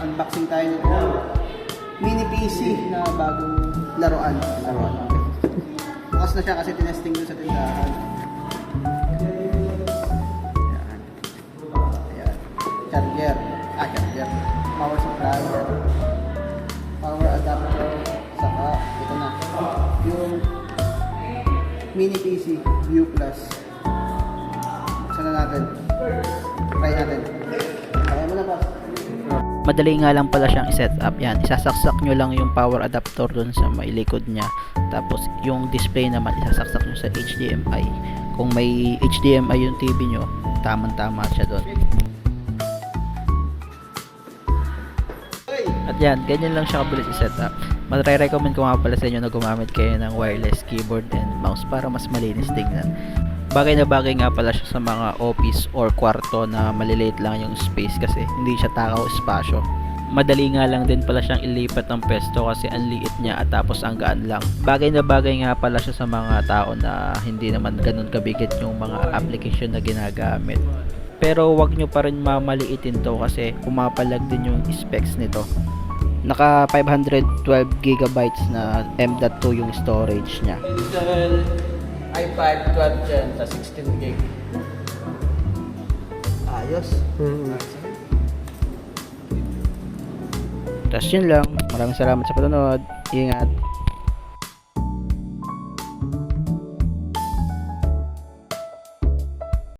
mag-unboxing tayo nito. Mini PC na bagong laruan. Laruan. Bukas na siya kasi tinesting doon sa tindahan. Ayan. Ayan. Charger. Ah, charger. Power supply. Power adapter. Saka, ito na. Yung mini PC View Plus. Madali nga lang pala siyang i-set up. Yan, isasaksak nyo lang yung power adapter dun sa may likod niya. Tapos yung display naman isasaksak nyo sa HDMI. Kung may HDMI yung TV nyo, tamang-tama siya doon. At yan, ganyan lang siya kabilis i-set up. Matry-recommend ko nga pala sa inyo na gumamit kayo ng wireless keyboard and mouse para mas malinis tingnan. Bagay na bagay nga pala siya sa mga office or kwarto na maliliit lang yung space kasi hindi siya takaw espasyo. Madali nga lang din pala siyang ilipat ng pwesto kasi ang liit niya at tapos ang gaan lang. Bagay na bagay nga pala siya sa mga tao na hindi naman ganun kabigat yung mga application na ginagamit. Pero wag nyo pa rin mamaliitin to kasi pumapalag din yung specs nito. Naka 512 gigabytes na M.2 yung storage niya. Intel i5 12 Gen sa 16 gig. Ayos. Tapos yun lang. Maraming salamat sa panonood. Ingat.